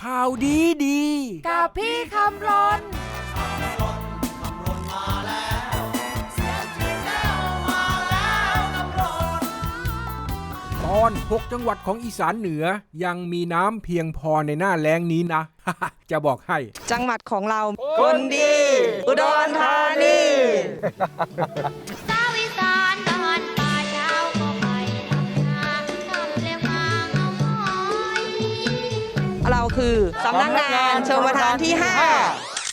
ข่าวดีดี กับพี่คำรนตอน 6 จังหวัดของอีสานเหนือยังมีน้ำเพียงพอในหน้าแล้งนี้นะ จะบอกให้ จังหวัดของเรา คนดี อุดรธานี เราคือสำนักงานชมประทานที่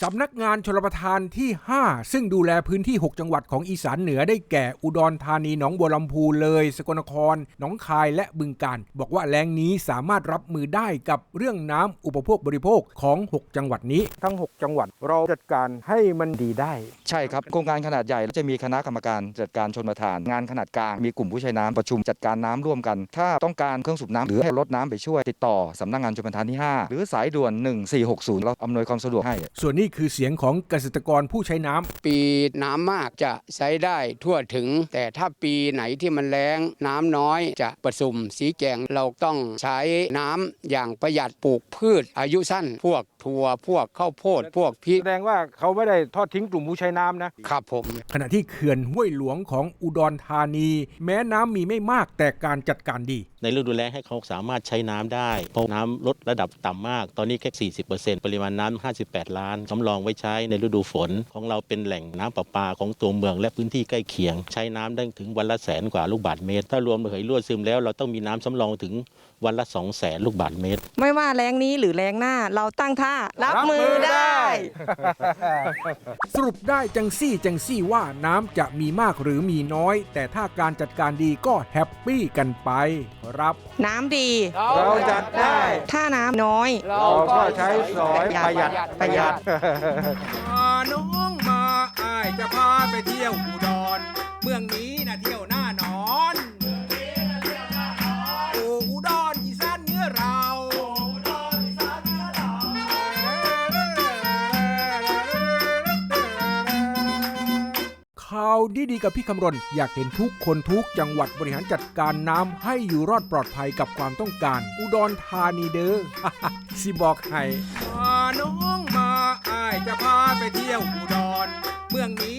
สำนักงานชลประทานที่ 5 ซึ่งดูแลพื้นที่ 6 จังหวัดของอีสานเหนือได้แก่อุดรธานี หนองบัวลำพูเลย สกลนคร หนองคายและบึงกาฬบอกว่าแรงนี้สามารถรับมือได้กับเรื่องน้ำอุปโภคบริโภคของ 6 จังหวัดนี้ ทั้ง 6 จังหวัดเราจัดการให้มันดีได้ ใช่ครับโครงการขนาดใหญ่จะมีคณะกรรมการจัดการชนประทาน งานขนาดกลางมีกลุ่มผู้ใช้น้ำประชุมจัดการน้ำร่วมกัน ถ้าต้องการเครื่องสูบน้ำหรือให้รถน้ำไปช่วยติดต่อสำนักงานชนประทานที่ 5 หรือสายด่วน 1460เราอำนวยความสะดวกให้ส่วนนี้คือเสียงของเกษตรกรผู้ใช้น้ำ ปีน้ำมากจะใช้ได้ทั่วถึง แต่ถ้าปีไหนที่มันแล้งน้ำน้อยจะประสุมสีแกงเราต้องใช้น้ำอย่างประหยัดปลูกพืชอายุสั้น พวกถั่วพวกข้าวโพด พวกพริกแสดงว่าเขาไม่ได้ทอดทิ้งกลุ่มผู้ใช้น้ำนะครับผม ขณะที่เขื่อนห้วยหลวงของอุดรธานี แม้น้ำมีไม่มากแต่การจัดการดี ในฤดูแล้งให้เขาสามารถใช้น้ำได้เพราะน้ำลดระดับต่ำมาก ตอนนี้แค่ 40%ปริมาณน้ำ58 ล้านสำรองไว้ใช้ในฤดูฝน ของเราเป็นแหล่งน้ำประปาของตัวเมืองและพื้นที่ใกล้เคียง ใช้น้ำได้ถึงวันละแสนกว่าลูกบาศก์เมตร ถ้ารวมระเหยรั่วซึมแล้วเราต้องมีน้ำสำรองถึงวันละ2แสนลูกบาศก์เมตร5ไม่ว่าแรงนี้หรือแรงหน้าเราตั้งท่ารับมือได้ สรุปได้จังซี่จังซี่ว่าน้ำจะมีมากหรือมีน้อย แต่ถ้าการจัดการดีก็แฮปปี้กันไปครับ น้ำดี เราจัดได้ ถ้าน้ำน้อย เราก็ใช้สอยประหยัดประหยัดมาน้องมาอายจะพาไปเที่ยวอุดร เมืองนี้นะเที่ยวหน้านอนโอ้อุดรอีสานเนือเรา ข่าวดีๆกับพี่คำรณ อยากเห็นทุกคนทุกจังหวัดบริหารจัดการน้ำให้อยู่รอดปลอดภัยกับความต้องการ อุดรธานีเด้อ สิบอกให้ มา น้องมาอายจะพาไปเที่ยวอุดร เมืองนี้